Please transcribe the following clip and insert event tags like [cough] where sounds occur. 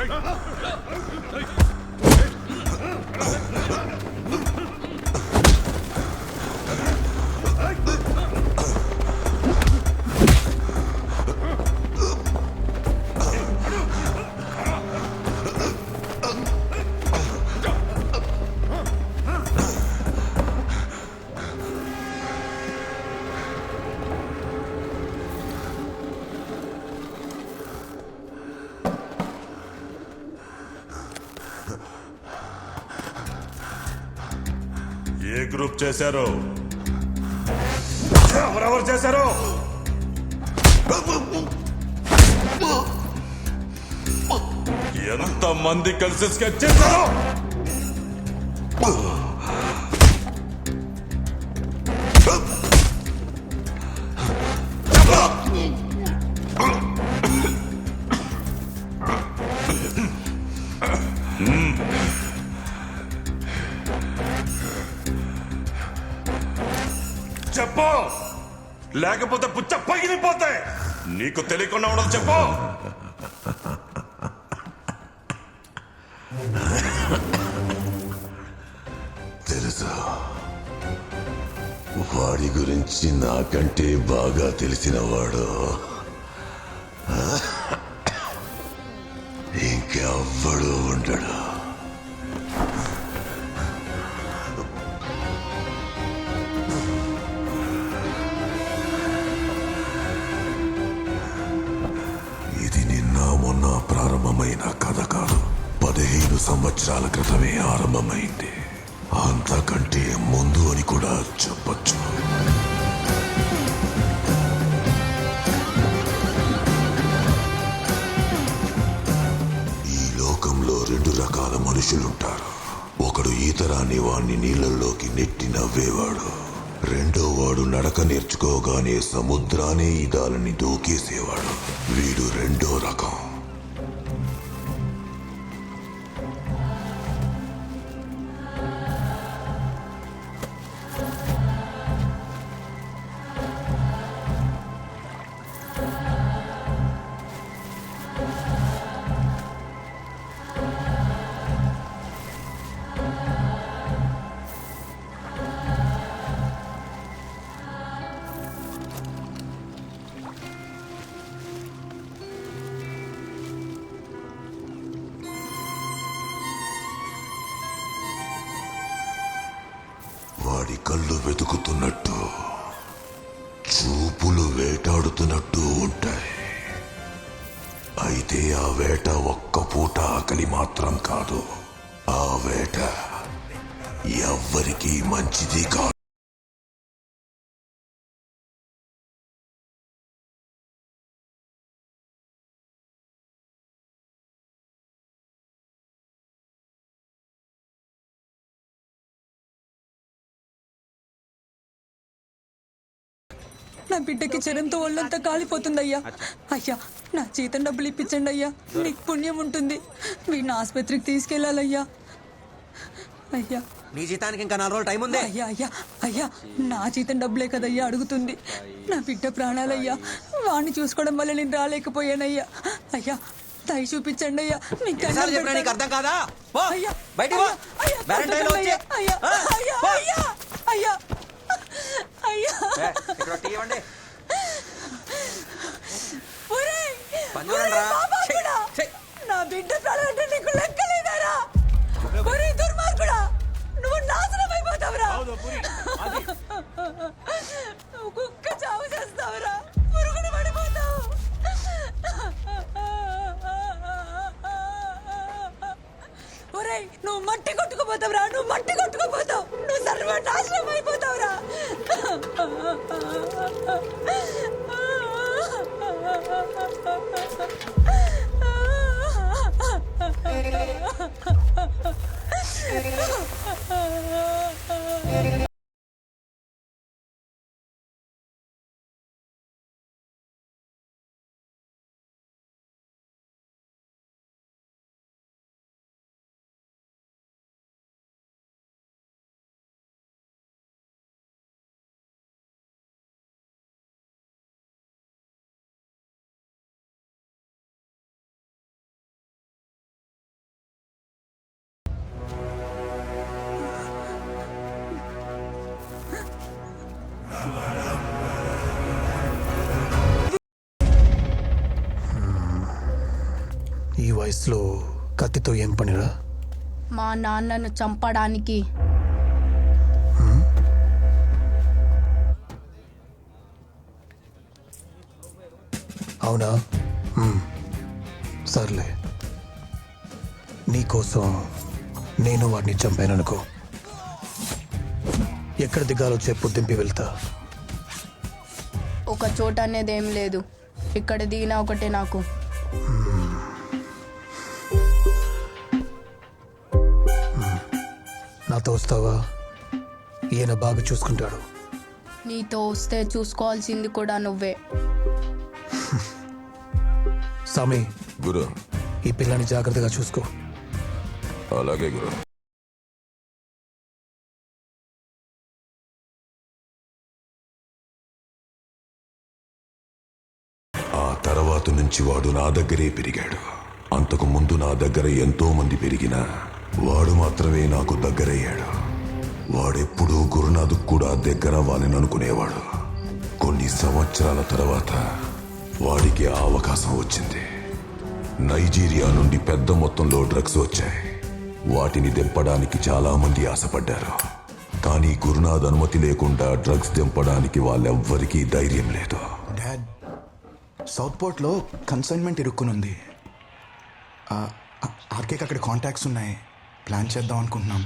ఏ group చేశారు. ఎవరెవరు చేశారు? ఎంత మంది కలిసి స్కెచ్ చేశారు? చెప్పు. లేకపోతే పుచ్చ పగిలిపోతాయి నీకు తెలియకుండా ఉండదు చెప్పు. తెలుసు? వాడి గురించి నాకంటే బాగా తెలిసిన వాడు ఇంకెవ్వడు ఉండడు. నిన్న ప్రారంభమైన కథ కాదు. పదిహేను సంవత్సరాల క్రితమే ఆరంభమైంది. అంతకంటే ముందు అని కూడా చెప్పచ్చు. ఈ లోకంలో రెండు రకాల మనుషులుంటారు. ఒకడు ఈతరాని వాణ్ణి నీళ్ళల్లోకి నెట్టి నవ్వేవాడు. రెండో వాడు నడక నేర్చుకోగానే సముద్రానే ఈదాలని దూకేసేవాడు. వీడు రెండో రకం. వాడి కళ్ళు వెతుకుతున్నట్టు చూపులు వేటాడుతున్నట్టు ఉంటాయి. అయితే ఆ వేట ఒక్క పూట ఆకలి మాత్రం కాదు. ఆ వేట ఎవ్వరికీ మంచిది కాదు. నా బిడ్డకి జ్వరంతో ఒళ్ళంతా కాలిపోతుందయ్యా. అయ్యా నా జీతం డబ్బులు ఇప్పించండి అయ్యా. నీకు పుణ్యం ఉంటుంది. వీడిని ఆసుపత్రికి తీసుకెళ్ళాలయ్యా. అయ్యా. నీ జీతానికి ఇంకా నాలుగు రోజులు టైం ఉంది? అయ్యా అయ్యా అయ్యా నా జీతం డబ్బులే కదయ్యా అడుగుతుంది. నా బిడ్డ ప్రాణాలయ్యా. వాడిని చూసుకోవడం వల్ల నేను రాలేకపోయానయ్యా. అయ్యా దయ చూపించండి అయ్యా. మీకు నీకు. అర్థం కాదా? అయ్యా అయ్యా. అయ్యా రేయ్ నువ్వు మట్టి కొట్టుకుపోతావు రా నువ్వు మట్టి కొట్టుకుపోతావు. నువ్వు సర్వనాశనం అయిపోతావు రా Ha ఈ వయసులో కత్తితో ఏం పనిరా? మా నాన్నను చంపడానికి. అవునా. సర్లే. నీకోసం నేను వాడిని చంపాననుకో. ఎక్కడ దిగాలో చెప్పు దింపి వెళ్తా. ఒక చోట అనేది ఏం లేదు. ఇక్కడ దిగినా ఒకటే నాకు. నాతో వస్తావా? ఈయన బాగా చూసుకుంటాడు. నీతో వస్తే చూసుకోవాల్సింది కూడా నువ్వే. [laughs] సామి గురు. ఈ పిల్లని జాగ్రత్తగా చూసుకో. అలాగే గురు. ఆ తర్వాత నుంచి వాడు నా దగ్గరే పెరిగాడు. అంతకు ముందు నా దగ్గర ఎంతో మంది పెరిగినా వాడు మాత్రమే నాకు దగ్గరయ్యాడు. వాడెప్పుడూ గురునాథుకు కూడా దగ్గర వాళ్ళని అనుకునేవాడు కొన్ని సంవత్సరాల తర్వాత వాడికి ఆ అవకాశం వచ్చింది. నైజీరియా నుండి పెద్ద మొత్తంలో డ్రగ్స్ వచ్చాయి. వాటిని దింపడానికి చాలామంది ఆశపడ్డారు. కానీ గురునాథ్ అనుమతి లేకుండా డ్రగ్స్ దింపడానికి వాళ్ళెవ్వరికీ ధైర్యం లేదు. డాడ్ సౌత్ పోర్ట్లో కన్సైన్మెంట్ ఇరుక్కునుంది. ఆర్కేకి అక్కడ కాంటాక్ట్స్ ఉన్నాయి. ప్లాన్ చేద్దాం అనుకుంటున్నాం.